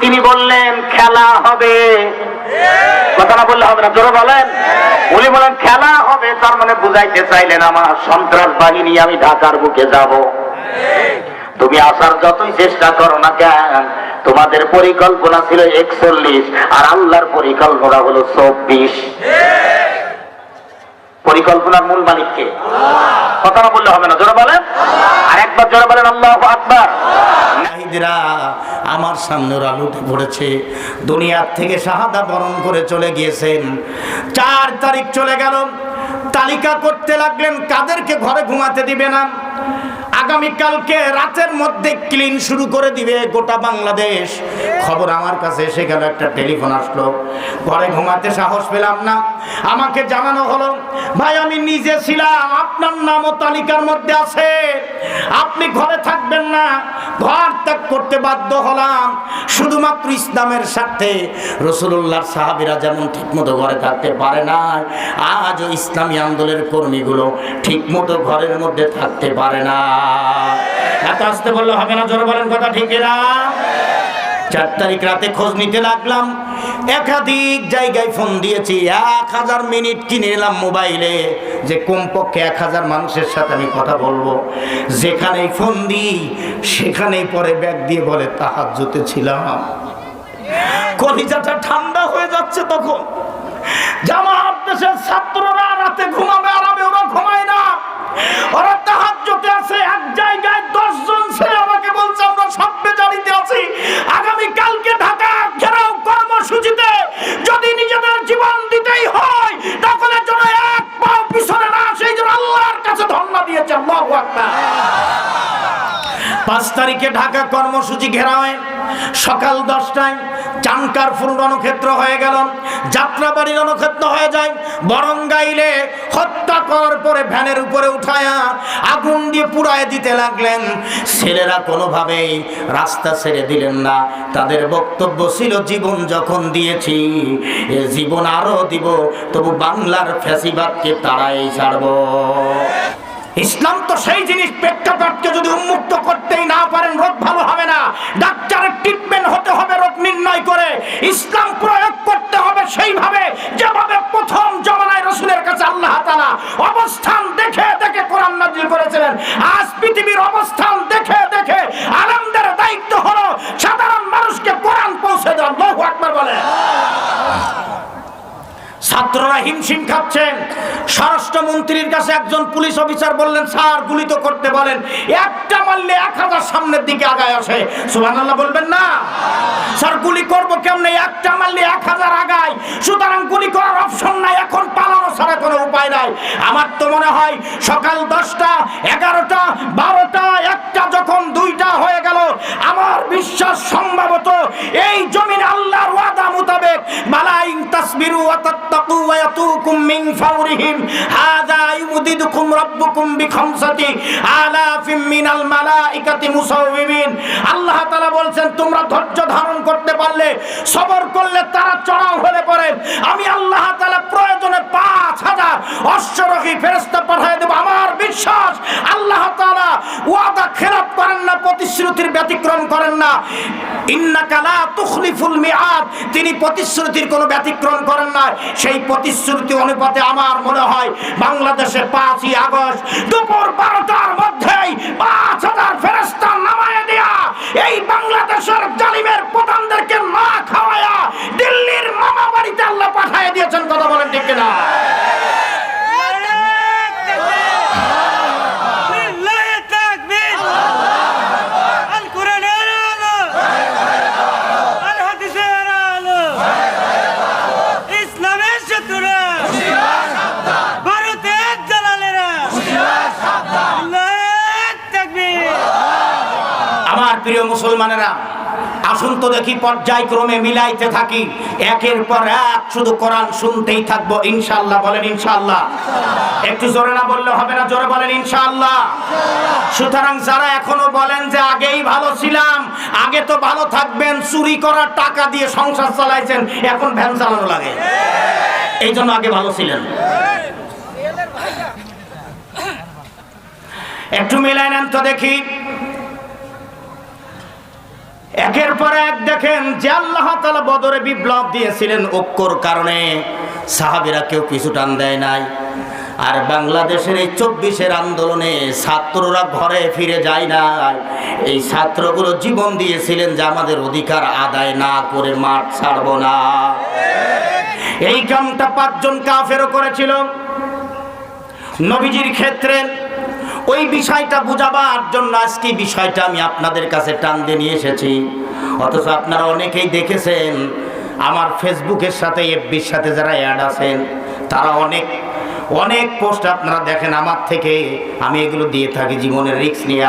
তিনি বললেন, খেলা হবে। বললে হবে না, জোরে বলেন। উনি বলেন খেলা হবে। তার মানে বুঝাইতে চাইলেন, আমার সন্ত্রাস বাহিনী আমি ঢাকার বুকে যাব। তুমি আসার যতই চেষ্টা করো না কেন, তোমাদের পরিকল্পনা ছিল একচল্লিশ, আর আল্লাহর পরিকল্পনা হলো চব্বিশ। পরিকল্পনার মূল মালিককে। কথা না বললে হবে না, জোরে বলেন। আর একবার জোরে বলেন, আল্লাহ আকবার। মুজাহিদরা আমার সামনে ওরা লুটে পড়েছে। দুনিয়ার থেকে শাহাদা বরণ করে চলে গিয়েছেন। চার তারিখ চলে গেল। তালিকা করতে লাগলেন, কাদেরকে ঘরে ঘুমাতে দিবে না? আগামীকালকে রাতের মধ্যে ক্লিন শুরু করে দিবে গোটা বাংলাদেশ। খবর আমার কাছে এসে গেল, একটা টেলিফোন আসলো। ঘরে ঘুমাতে সাহস পেলাম না। আমাকে জানানো হলো, ভাই, আমি নিজে ছিলাম, আপনার নামও তালিকার মধ্যে আছে। আপনি ঘরে থাকবেন না, ঘর ত্যাগ করতে বাধ্য হলাম। শুধুমাত্র ইসলামের স্বার্থে রসুল্লাহর সাহাবিরা যেমন ঠিকমতো ঘরে থাকতে পারে না আজও ইসলামী আন্দোলনের কর্মীগুলো ঠিকমতো ঘরের মধ্যে থাকতে পারে না। এত আসতে বললে হবে না, জোরে বলেন কথা ঠিক না চার তারিখ রাতে খোঁজ নিতে লাগলাম। একাধিক জায়গায় ফোন দিয়েছি, এক হাজার মিনিট কিনে এলাম মোবাইলে। যে কমপক্ষে এক হাজার মানুষের সাথে আমি কথা বলব। যেখানেই ফোন দিই, সেখানেই পরে ব্যাগ দিয়ে বলে তাহার জুতে ছিলাম। কলিজাটা ঠান্ডা হয়ে যাচ্ছে তখন। জামাত দেশের ছাত্ররা রাতে ঘুমাবে আরামে ওরা ঘুমায় না। ওরা তাহাজ্জুদে আছে, এক জায়গায় দশজন ছেলে আমাকে বলছে, আমরা সব বেজারিতে আছি। আগামী ঢাকা ঘেরাও কর্মসূচিতে যদি নিজেদের জীবন দিতেই হয়, তাহলে এক পাও পিছনে না সেই জন্য আল্লাহর কাছে ধন্যবাদ দিয়েছে, আল্লাহু আকবার। পাঁচ তারিখে ঢাকা কর্মসূচি ঘেরা হয় সকাল দশটায় চানকার ফুল রণক্ষেত্র হয়ে গেল। যাত্রাবাড়ি রণক্ষেত্র হয়ে যায়। বরং গাইলে হত্যা করার পরে ভ্যানের উপরে উঠায়া আগুন দিয়ে পুড়ায় দিতে লাগলেন। ছেলেরা কোনোভাবেই রাস্তা ছেড়ে দিলেন না। তাদের বক্তব্য ছিল, জীবন যখন দিয়েছি, এ জীবন আরও দিব, তবু বাংলার ফ্যাসিবাদকে তারাই ছাড়বো। ইসলাম তো সেই জিনিস প্রেক্ষাপটকে যদি উন্মুক্ত করতেই না পারেন, রোগ ভালো হবে না। ডাক্তারের কাছে একজন পুলিশ অফিসার বললেন, স্যার, গুলি তো করতে বলেন। একটা মারলে এক হাজার সামনের দিকে আগায় আসে। সুবহানাল্লাহ বলবেন না। স্যার, গুলি করব কেমনে? একটা মারলে এক হাজার আগায়। সুতরাং গুলি করার অপশন নাই, এখন পালানো ছাড়া কোনো উপায় নাই। আমার তো মনে হয় সকাল দশটা, এগারোটা, বারোটা, একটা যখন দুইটা হয়ে গেল, আমার বিশ্বাস সম্ভবত এই জমিন আল্লাহর মালাইন তাসবিরু ওয়া তাত্তাকু ওয়া ইয়াতুকুম মিন ফাওরিহিম। হাযা ইউদিদুকুম রাব্বুকুম বিখামসাতি আলাফিম মিনাল মালাইকাতি মুসাউবিমিন আল্লাহ তাআলা বলছেন, তোমরা ধৈর্য ধারণ করতে পারলে, সবর করলে তারা চড়াও হলে পরে আমি আল্লাহ তাআলা প্রয়োজনে পাঁচ হাজার অশ্বরোহী ফেরেশতা পাঠিয়ে দেব। আমার বিশ্বাস, আল্লাহ তাআলা ওয়াদা খেলাপ করেন না, প্রতিশ্রুতির ব্যতিক্রম করেন না। ইন্নাকা লা তুখলিফুল মিআদ। তিনি প্রতিশ্রুতির কোনো ব্যতিক্রম করেন না সেই প্রতিশ্রুতি অনুপাতে আমার মনে হয় বাংলাদেশে পাঁচই আগস্ট দুপুর বারোটার মধ্যেই পাঁচ হাজার ফেরস্তা নামায় দেয়া এই বাংলাদেশের জালিমের প্রধানদেরকে না খাওয়ায়া দিল্লির মামা বাড়িতে আল্লাহ পাঠায় দিয়েছেন, কথা বলেন ঠিক না প্রিয় মুসলমানেরা, আসুন তো দেখি পর্যায়ক্রমে মিলাইতে থাকি। একের পর এক শুধু কোরআন শুনতেই থাকব, ইনশাআল্লাহ বলেন ইনশাআল্লাহ। একটু জোরে না বললে হবে না, জোরে বলেন ইনশাআল্লাহ। সুতরাং যারা এখনও বলেন যে আগেই ভালো ছিলাম, আগে তো ভালো থাকবেন, চুরি করার টাকা দিয়ে সংসার চালাইছেন, এখন ভ্যান চালানো লাগে। এই জন্য আগে ভালো ছিলেন। একটু মিলাই নেন তো দেখি। একের পর এক দেখেন যে আল্লাহ তালা বদরে বিপ্লব দিয়েছিলেন ঐক্যর কারণে সাহাবিরা কেউ কিছু টান দেয় নাই। আর বাংলাদেশের এই চব্বিশের আন্দোলনে ছাত্ররা ঘরে ফিরে যায় না এই ছাত্রগুলো জীবন দিয়েছিলেন যে আমাদের অধিকার আদায় না করে মাঠ ছাড়বো না। এই কামটা পাঁচজন কাফেরও করেছিল। নবীজির ক্ষেত্রে ওই বিষয়টা বুঝাবার জন্য আজকে বিষয়টা আমি আপনাদের কাছে টান দিয়ে নিয়ে এসেছি। অথচ আপনারা অনেকেই দেখেছেন, আমার ফেসবুকের সাথে, এফবির সাথে যারা অ্যাড আছেন, তারা অনেক অনেক পোস্ট আপনারা দেখেন আমার থেকে। আমি এগুলো দিয়ে থাকি জীবনের রিস্ক নিয়ে।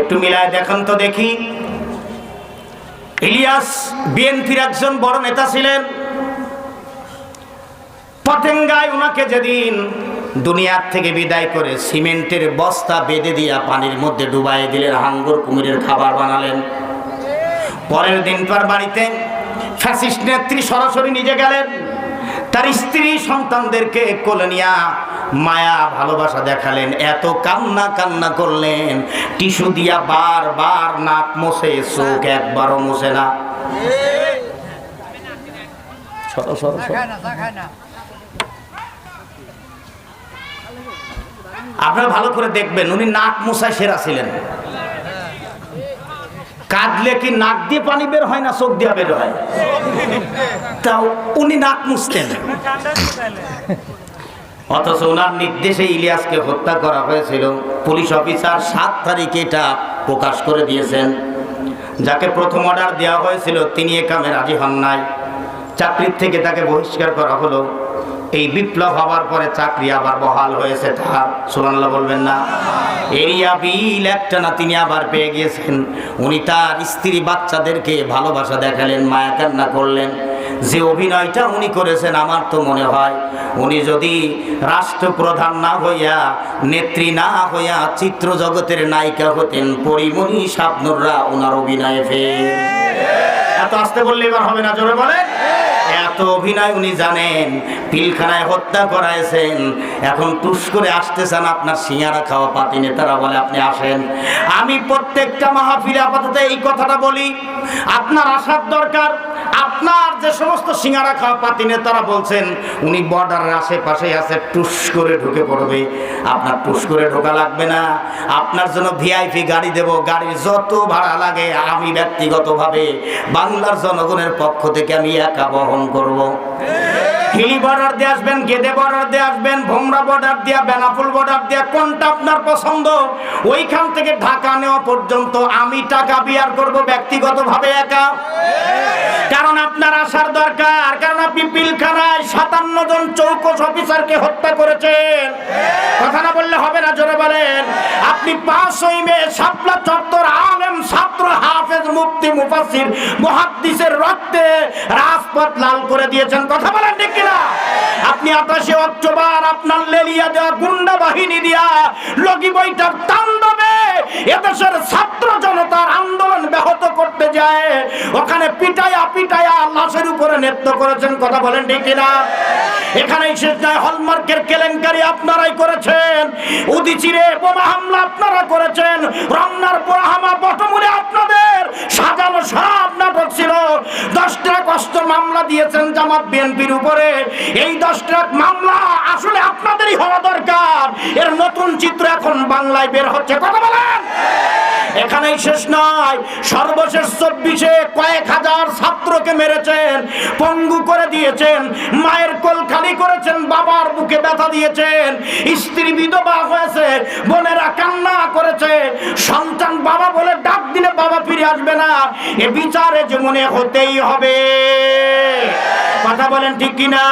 একটু মিলায় দেখেন তো দেখি। ইলিয়াস বিএনপির একজন বড় নেতা ছিলেন। পতেঙ্গায় ওনাকে যেদিন দুনিয়ার থেকে বিদায় করে সিমেন্টের বস্তা বেঁধে দিয়া পানির মধ্যে ডুবাই দিলেন হাঙ্গুর কুমিরের খাবার বানালেন পরের দিন পর বাড়িতে ফ্যাসিস্ট নেত্রী সরাসরি নিজে গেলেন তার স্ত্রী সন্তানদেরকে কোলে নিয়া মায়া ভালোবাসা দেখালেন এত কান্না কান্না করলেন টিস্যু দিয়া বার বার নাক মোছে চোখ একবারও মোছে না সরো সরো সরো আপনারা ভালো করে দেখবেন, উনি নাক মোছায় সেরা ছিলেন। কাঁদলে কি নাক দিয়ে পানি বের হয় না চোখ দিয়ে বের হয়? তাও উনি নাক মুছতেন। অথচ ওনার নির্দেশে ইলিয়াসকে হত্যা করা হয়েছিল। পুলিশ অফিসার সাত তারিখে এটা প্রকাশ করে দিয়েছেন। যাকে প্রথম অর্ডার দেওয়া হয়েছিল, তিনি এ কামে রাজি হন নাই। চাকরির থেকে তাকে বহিষ্কার করা হলো। এই বিপ্লব হওয়ার পরে চাকরি আবার বহাল হয়েছে তার। সুরান্লাহ বলবেন না। এরিয়া বিল একটা না তিনি আবার পেয়ে গিয়েছেন। উনি তার স্ত্রী বাচ্চাদেরকে ভালোবাসা দেখালেন, মায়া কান্না করলেন। যে অভিনয়টা উনি করেছেন আমার তো মনে হয়, উনি যদি রাষ্ট্রপ্রধান না হইয়া, নেত্রী না হইয়া চিত্র জগতের নায়িকা হতেন, পরিমণি স্বপ্নরা ওনার অভিনয়ে ফের। এত আসতে বললে এবার হবে না, জোরে বলে এত অভিনয় উনি জানেন, পিলখানায় হত্যা করাইছেন। এখন টুস করে আসতেছেন আপনার সিঙ্গারা খাওয়া পাতি নেতারা বলে আপনি আসেন। আমি প্রত্যেকটা মাহফিলে আপাতত এই কথাটা বলি, আপনার আসার দরকার আপনার যে সমস্ত সিঙ্গারা খাওয়া পাতি নেতারা বলছেন, উনি বর্ডারের আশেপাশে আছে, টুস করে ঢুকে পড়বে। আপনার টুস করে ঢোকা লাগবে না। আপনার জন্য ভিআইপি গাড়ি দেব। গাড়ি যত ভাড়া লাগে, আমি ব্যক্তিগতভাবে বাংলার জনগণের পক্ষ থেকে আমি একা বহন করব। হিলি বর্ডার দিয়ে আসবেন, গেদে বর্ডার দিয়ে আসবেন, ভোমরা বর্ডার দিয়া, বেনাপুল বর্ডার দিয়া, কোনটা আপনার পছন্দ? ওইখান থেকে ঢাকা নেওয়া পর্যন্ত আমি টাকা বিয়ার করব ব্যক্তিগতভাবে একা। কারণ আপনার আসার দরকার, কারণ আপনি পিলখানায় সাতান্ন জন চৌকস অফিসারকে হত্যা করেছেন। কথা না বললে হবে না, জোরে বলেন। আপনি পাঁচই মে শাপলা চত্বর আলেম ছাত্র হাফেজ মুফতি মুফাসির মুহাদ্দিসের রক্তে রাজপথ লাল করে দিয়েছেন। কথা বলেন ঠিক কিনা? আপনি অক্টোবর আপনার লেলিয়া দেওয়া গুন্ডা বাহিনী দিয়া লগি বইটার এদেশের ছাত্র জনতার আন্দোলন ব্যাহত করতে যায়। ওখানে পিটায়া পিটায়া লাশের উপরে নৃত্য করেছেন, কথা বলেন ঠিক কিনা? শেষ নয়, হলমার্কের কেলেঙ্কারি আপনারাই করেছেন। উদিচিরে বোমা হামলা আপনারা করেছেন, রমনার পোড়াহামা বটমূলে আপনাদের। সাজানো সব নাটক ছিল। দশ ট্রাক অস্ত্র মামলা দিয়েছেন জামাত বিএনপির উপরে। এই দশ ট্রাক মামলা আসলে আপনাদেরই হওয়া দরকার। এর নতুন চিত্র এখন বাংলায় বের হচ্ছে। কথা বলেন। এখানেই শেষ নয়। সর্বশেষ চব্বিশে কয়েক হাজার ছাত্রকে মেরেছেন, পঙ্গু করে দিয়েছেন, মায়ের কোল খালি করেছেন, বাবার বুকে ব্যথা দিয়েছেন, স্ত্রী বিধবা হয়েছে, বোনেরা কান্না করেছে, সন্তান বাবা বলে ডাক দিলে বাবা ফিরে আসবে। না। এ বিচারে যে মনে হতেই হবে। কথা বলেন ঠিক কিনা?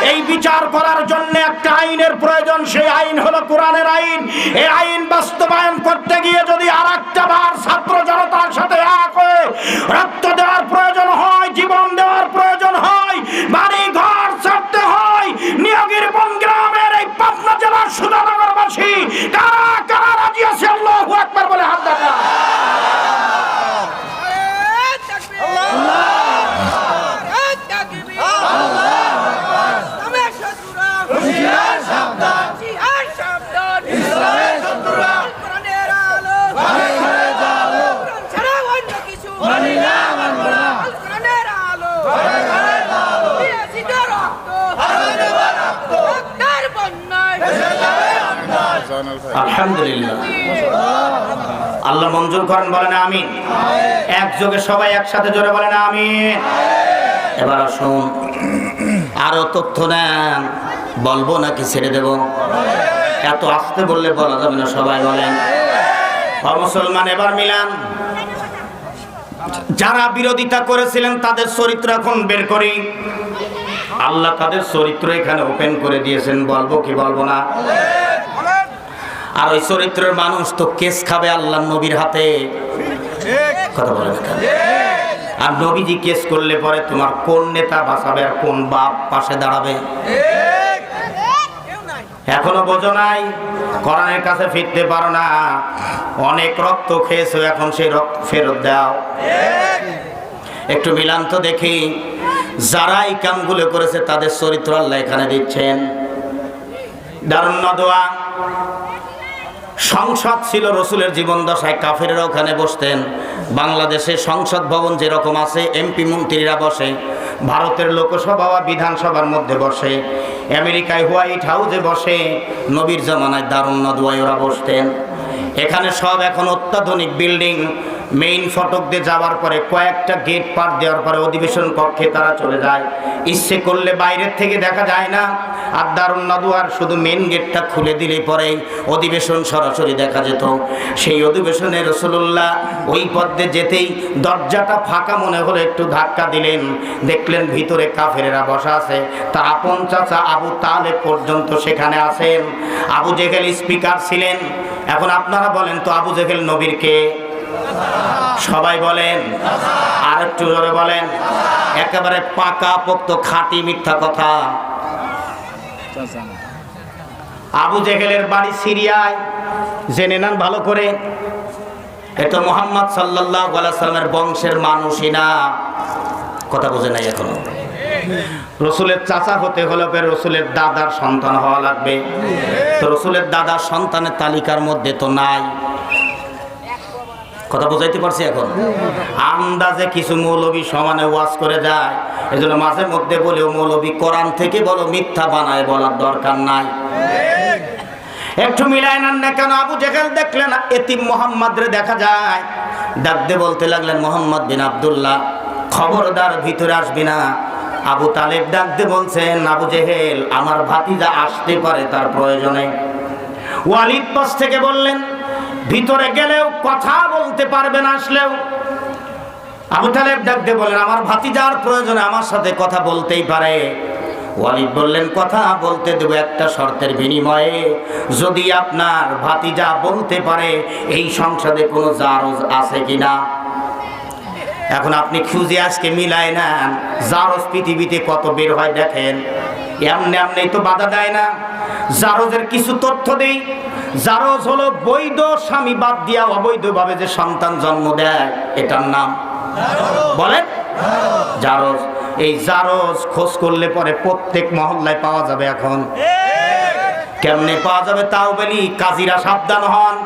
এই বিচার করার জন্য একটা আইনের প্রয়োজন, সেই আইন হলো কোরআনের আইন। এই আইন বাস্তবায়ন করতে আল্লাহ মঞ্জুর করেন, বলেন আমিন। একযোগে সবাই একসাথে জোরে বলেন আমিন। এবার আসুন, আরও তথ্য নেন। বলব নাকি ছেড়ে দেব? এত আসতে বললে বলা যাবে না, সবাই বলেন। মুসলমান, এবার মিলান। যারা বিরোধিতা করেছিলেন, তাদের চরিত্র এখন বের করি। আল্লাহ তাদের চরিত্র এখানে ওপেন করে দিয়েছেন, বলব কি বলব না। আর ওই চরিত্রের মানুষ তো কেস খাবে আল্লাহ নবীর হাতে। কথা বলে আর নবীজি কেস করলে পরে তোমার কোন নেতা বাঁচাবে আর কোন বাপ পাশে দাঁড়াবে? এখনও বোঝো নাই? কোরআনের কাছে ফিরতে পারো না। অনেক রক্ত খেয়েছো, এখন সেই রক্ত ফেরত দাও। একটু মিলান তো দেখি যারা এই কামগুলো করেছে তাদের চরিত্র আল্লাহ এখানে দিচ্ছেন। দারুণ দোয়া? সংসদ ছিল রসুলের জীবন দশায়, কাফেরেরা ওখানে বসতেন। বাংলাদেশে সংসদ ভবন যেরকম আছে, এমপি মন্ত্রীরা বসে, ভারতের লোকসভা বা বিধানসভার মধ্যে বসে, আমেরিকায় হোয়াইট হাউসে বসে, নবীর জমানায় দারুণ নদুয়ায় ওরা বসতেন। এখানে সব এখন অত্যাধুনিক বিল্ডিং মেইন ফটক দিয়ে যাওয়ার পরে কয়েকটা গেট পার দেওয়ার পরে অধিবেশন কক্ষে তারা চলে যায়। ইচ্ছে করলে বাইরের থেকে দেখা যায় না। আর দারুণ নদুয়ার শুধু মেন গেটটা খুলে দিলে পরে অধিবেশন সরাসরি দেখা যেত। সেই অধিবেশনে রসুল্লাহ ওই পদ্মে যেতেই দরজাটা ফাঁকা মনে হলো, একটু ধাক্কা দিলেন। দেখলেন ভিতরে কাফেরেরা বসা আছে। তার আপন চাচা আবু তালে পর্যন্ত সেখানে আছেন। আবু জেহেল স্পিকার ছিলেন। এখন আপনারা বলেন তো আবু জেহেল নবীরকে সবাই বলেন আর একটু জোরে বলেন, একেবারে পাকা পোক্ত খাঁটি মিথ্যা কথা। আবু জেহেলের বাড়ি সিরিয়ায়, জেনে নেন ভালো করে এটা মোহাম্মদ সাল্লাহ সাল্লামের বংশের মানুষই না। কথা বোঝে নাই এখনও। রসুলের চাচা হতে হলে রসুলের দাদার সন্তান হওয়া লাগবে। তো রসুলের দাদার সন্তানের তালিকার মধ্যে তো নাই। কথা বোঝাইতে পারছি এখন? আন্দাজে কিছু মৌলবী সমানে ওয়াজ করে যায়। এজন্য মাঝে মধ্যে বলেও মৌলবী, কোরআন থেকে বলো মিথ্যা বানায় বলার দরকার নাই। একটু মিলাই নেন না কেন? আবু জেহেল দেখলেন, এতিম মোহাম্মদ রে দেখা যায়। ডাকতে বলতে লাগলেন, মোহাম্মদ বিন আব্দুল্লাহ, খবরদার ভিতরে আসবি না। আবু তালেব ডাকতে বলছেন, আবু জেহেল, আমার ভাতিজা আসতে পারে, তার প্রয়োজনে। ওয়ালিদ পাশ থেকে বললেন ভিতরে গেলেও কথা বলতে পারবে না আসলেও। আবু তালেব ডাকতে বললেন, আমার ভাতিজার প্রয়োজনে আমার সাথে কথা বলতেই পারে। ওয়ালিদ বললেন, কথা বলতে দেব একটা শর্তের বিনিময়ে। যদি আপনার ভাতিজা বলতে পারে, এই সংসদে কোনো জারজ আছে কিনা? এখন আপনি খুঁজে আজকে মিলায় নেন, জারজ পৃথিবীতে কত বের হয় দেখেন। এমনি এমনি তো বাধা দেয় না। জারজের কিছু তথ্য দেই। জারজ হলো বৈধ স্বামী বাদ দিয়া অবৈধভাবে যে সন্তান জন্ম দেয়, এটার নাম বলেন? জারজ এই জারজ খোঁজ করলে পরে প্রত্যেক মহল্লায় পাওয়া যাবে এখন। কেমনে পাওয়া যাবে তাও বলি, কাজীরা সাবধান হন।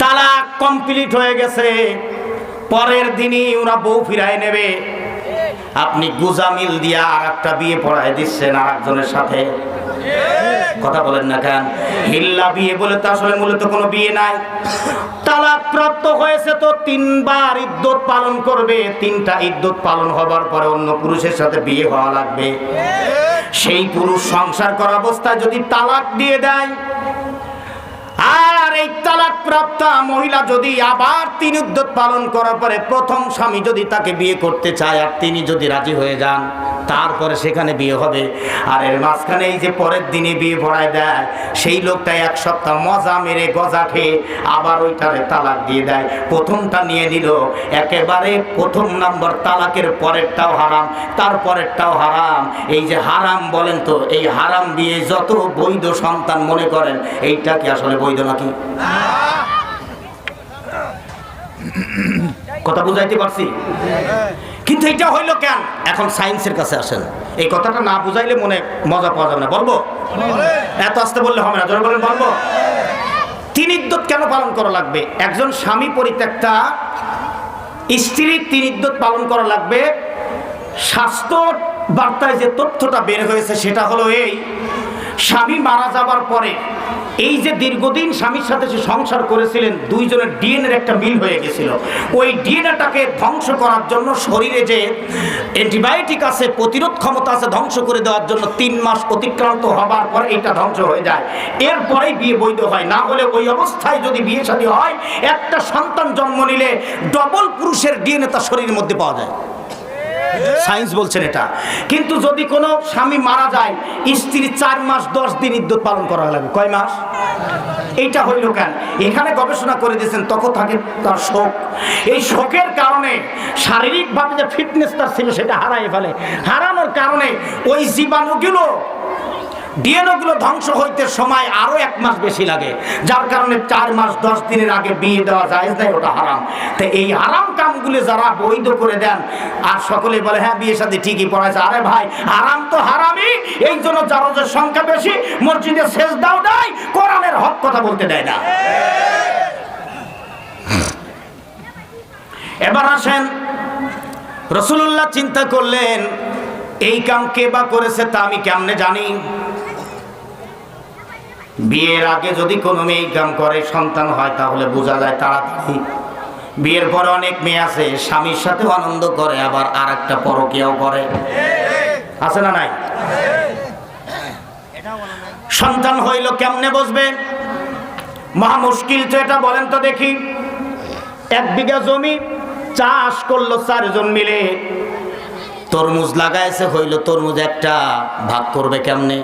তালাক কমপ্লিট হয়ে গেছে। পরের দিনই ওরা বউ ফিরায় নেবে। আপনি গুজামিল দিয়া আর একটা বিয়ে পড়ায় দিচ্ছেন আর একজনের সাথে। কথা বলেন না কেন? হিল্লা বিয়ে বলে তো আসলে মূলত কোনো বিয়ে নাই। তালাক প্রাপ্ত হয়েছে তো তিনবার ইদ্যত পালন করবে। তিনটা ইদ্যত পালন হবার পরে অন্য পুরুষের সাথে বিয়ে হওয়া লাগবে। সেই পুরুষ সংসার করা অবস্থায় যদি তালাক দিয়ে দেয় এই তালাক প্রাপ্ত মহিলা যদি আবার তিন উদ্যোগ পালন করার পরে প্রথম স্বামী যদি তাকে বিয়ে করতে চায় আর তিনি যদি রাজি হয়ে যান তারপরে সেখানে বিয়ে হবে। আর এর মাঝখানে এই যে পরের দিনে বিয়ে পড়ায় দেয়, সেই লোকটা এক সপ্তাহ মজা মেরে গজা খেয়ে আবার ওইটারে তালাক দিয়ে দেয়। প্রথমটা নিয়ে নিল, একেবারে প্রথম নম্বর তালাকের পরেরটাও হারাম, তারপরেরটাও হারাম। এই যে হারাম বলেন তো, এই হারাম বিয়ে যত বৈধ সন্তান মনে করেন, এইটা কি আসলে বৈধ নাকি? কথা বুঝাইতে পারছি? কিন্তু এটা হইল কেন? এখন সায়েন্সের কাছে আসেন। এই কথাটা না বুঝাইলে মনে মজা পাওয়া যাবে না। বলব? এত আসতে বললে হবে না। বলেন, বলব? তিন ইদ্যত কেন পালন করা লাগবে? একজন স্বামী পরিত্যক্তা স্ত্রীর তিন ইদ্যত পালন করা লাগবে। স্বাস্থ্য বার্তায় যে তথ্যটা বের হয়েছে সেটা হলো এই, স্বামী মারা যাবার পরে এই যে দীর্ঘদিন স্বামীর সাথে সে সংসার করেছিলেন, দুইজনের ডিএনএর একটা মিল হয়ে গেছিল। ওই ডিএনএটাকে ধ্বংস করার জন্য শরীরে যে অ্যান্টিবায়োটিক আছে, প্রতিরোধ ক্ষমতা আছে ধ্বংস করে দেওয়ার জন্য তিন মাস অতিক্রান্ত হবার পর এটা ধ্বংস হয়ে যায়। এরপরেই বিয়ে বৈধ হয়। না হলে ওই অবস্থায় যদি বিয়ে শাদী হয়, একটা সন্তান জন্ম নিলে ডবল পুরুষের ডিএনএ তার শরীরের মধ্যে পাওয়া যায়। সায়েন্স বলছেন এটা। কিন্তু যদি কোনো স্বামী মারা যায়, স্ত্রী চার মাস, দশ দিন ইদ্যুৎ পালন করা লাগে কয় মাস? এইটা হইল কেন? এখানে গবেষণা করে দিয়েছেন, তখন থাকে তার শোক। এই শোকের কারণে শারীরিকভাবে যে ফিটনেস তার ছিল, সেটা হারাই ফেলে। হারানোর কারণে ওই জীবাণুগুলো ডিএনওগুলো ধ্বংস হইতে সময় আরও এক মাস বেশি লাগে। যার কারণে চার মাস, দশ দিনের আগে বিয়ে দেওয়া যায় নাই, ওটা হারাম। তো এই হারাম কামগুলো যারা বৈধ করে দেন, আর সকলে বলে হ্যাঁ বিয়ে সাথে ঠিকই পড়াইছে। আরে ভাই, হারাম তো হারামই। এই জন্য জারজের সংখ্যা বেশি, মসজিদে শেষ দাও দেয়, কোরআনের হক কথা বলতে দেয় না। এবার আসেন রসুল্লাহ চিন্তা করলেন, এই কাম কে বা করেছে তা আমি কেমনে জানি? বিয়ের আগে যদি কোনো মেয়ে কাম করে, সন্তান হয়, তাহলে বোঝা যায় তাড়াতাড়ি। বিয়ের পরে অনেক মেয়ে আছে, স্বামীর সাথে আনন্দ করে, আবার আর একটা পরকিয়াও করে। আছে না নাই? সন্তান হইল কেমনে বসবে? মহা মুশকিল তো এটা, বলেন তো দেখি। এক বিঘা জমি, চাষ করল চারজন মিলে। তরমুজ লাগাইছে, হইল তরমুজ একটা, ভাগ করবে কেমনে?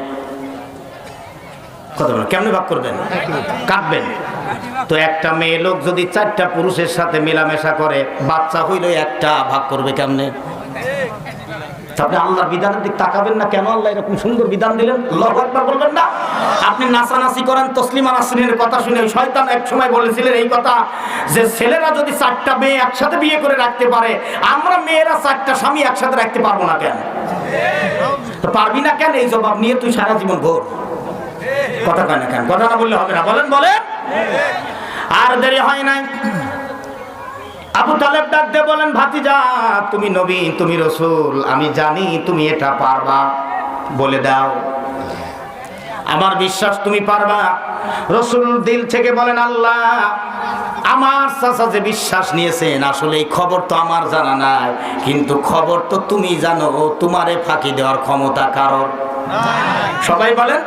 বলেন, কেমনে ভাগ করবেন কাটবেন তো একটা মেয়ে লোক যদি চারটা পুরুষের সাথে মেলামেশা করে, বাচ্চা হইল একটা ভাগ করবে কেমনে? আপনি আল্লাহর বিধানের দিক তাকাবেন না কেন? আল্লাহ এরকম সুন্দর বিধান দিলেন। আকবার বলবেন না। আপনি নাচানাচি করেন, তসলিমা নাসরিনের কথা শুনে শয়তান এক সময় বলেছিলেন এই কথা যে, ছেলেরা যদি চারটা মেয়ে একসাথে বিয়ে করে রাখতে পারে, আমরা মেয়েরা চারটা স্বামী একসাথে রাখতে পারব না কেন? পারবি না কেন? এই জবাব নিয়ে তুই সারা জীবন ভোর কথা কয় না কেন? কথা না বললে হবে না। বলেন বলেন। আর দেরি হয় নাই। আবু তালেব ডাক দিয়ে বলেন, ভাতিজা, তুমি নবী, তুমি রসুল, আমি জানি তুমি এটা পারবা। বলে দাও। আমার বিশ্বাস তুমি পারবা। রসুল দিল থেকে বলেন, আল্লাহ, আমার চাচা যে বিশ্বাস নিয়েছেন, আসলে এই খবর তো আমার জানা নাই। কিন্তু খবর তো তুমি জানো, তোমারে ফাঁকি দেওয়ার ক্ষমতা কারোর? সবাই বলেন।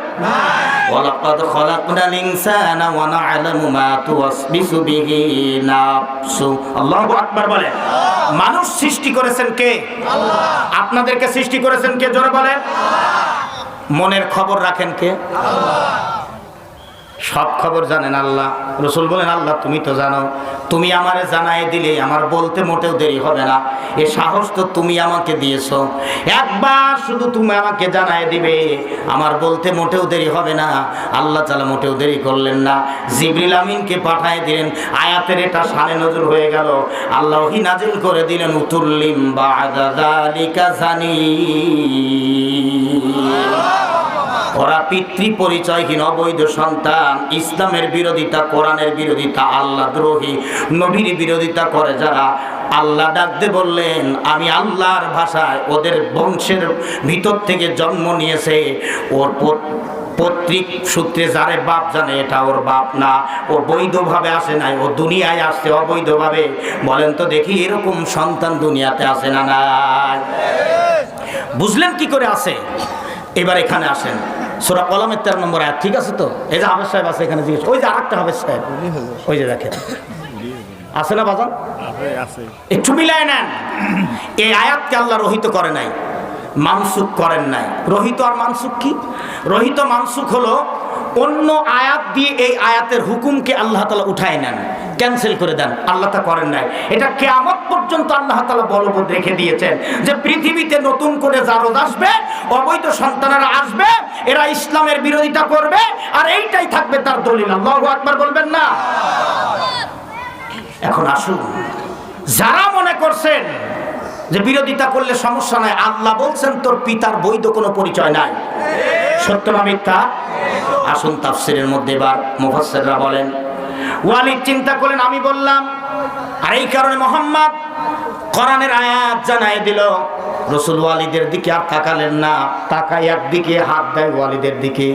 ওয়ালাকাদ খলাকনাল ইনসানা ওয়া না'লামু মা তুওয়াসবিসু বিহি নাফসু। আল্লাহু আকবার বলেন। মানুষ সৃষ্টি করেছেন কে? আল্লাহ আপনাদেরকে সৃষ্টি করেছেন কে? জোরে বলেন। মনের খবর রাখেন কে? সব খবর জানেন আল্লাহ। রসুল বলেন, আল্লাহ, তুমি তো জানো। তুমি আমারে জানাই দিলে আমার বলতে মোটেও দেরি হবে না। এ সাহস তো তুমি আমাকে দিয়েছ। একবার শুধু তুমি আমাকে জানাই দিবে, আমার বলতে মোটেও দেরি হবে না। আল্লাহ তালা মোটেও দেরি করলেন না। জিবরিল আমিনকে পাঠায় দিলেন। আয়াতের এটা সানে নজর হয়ে গেল। আল্লাহ নাজিল করে দিলেন, উতুল্লিম জানি। ওরা পিতৃ পরিচয়হীন অবৈধ সন্তান। ইসলামের বিরোধিতা, কোরআনের বিরোধিতা, আল্লাহ দ্রোহী, নবীর বিরোধিতা করে, যারা আল্লাহ ডাকতে বললেন, আমি আল্লাহর ভাষায় ওদের বংশের ভিতর থেকে জন্ম নিয়েছে। ওর পত- পৈতৃক সূত্রে যারে বাপ জানে, এটা ওর বাপ না। ও বৈধভাবে আসে নাই। ও দুনিয়ায় আসছে অবৈধভাবে। বলেন তো দেখি এরকম সন্তান দুনিয়াতে আসে না নাই? বুঝলেন কি করে আসে? এবার এখানে আসেন। সোরা কলমের তেরো নম্বর আয়াত, ঠিক আছে তো? এই যে হাবেজ সাহেব আছে এখানে জিজ্ঞেস ওই যে আরেকটা হাবেজ সাহেব, ওই যে দেখেন। আছে না বাজান? একটু মিলায় নেন। এই আয়াতকে আল্লাহ রহিত করে নাই মানসুক করেন নাই। রহিত আর মানসুক কি? রহিত মানসুক হলো অন্য আয়াত দিয়ে এই আয়াতের হুকুমকে আল্লাহ তালা উঠায় নেন, ক্যান্সেল করে দেন, আল্লাহ তা করেন নাই। এটা কেয়ামত পর্যন্ত আল্লাহ তালা বলবৎ রেখে দিয়েছেন যে পৃথিবীতে নতুন করে জারদ আসবে, অবৈধ সন্তানেরা আসবে এরা ইসলামের বিরোধিতা করবে, আর এইটাই থাকবে তার দলিল। আল্লাহ আকবার বলবেন না? এখন আসুন। যারা মনে করছেন যে বিরোধিতা করলে সমস্যা নাই, আল্লাহ বলছেন তোর পিতার বৈধ কোনো পরিচয় নাই। সত্য না মিথ্যা? আসুন তাফসিরের মধ্যে এবার মুফাসসিররা বলেন, ওয়ালিদ চিন্তা করেন আমি বললাম, আর এই কারণে মোহাম্মদ কোরআনের আয়াত জানাই দিল। রসুল ওয়ালিদের দিকে আর তাকালেন না। তাকাই একদিকে হাত দেয় ওয়ালিদের দিকে।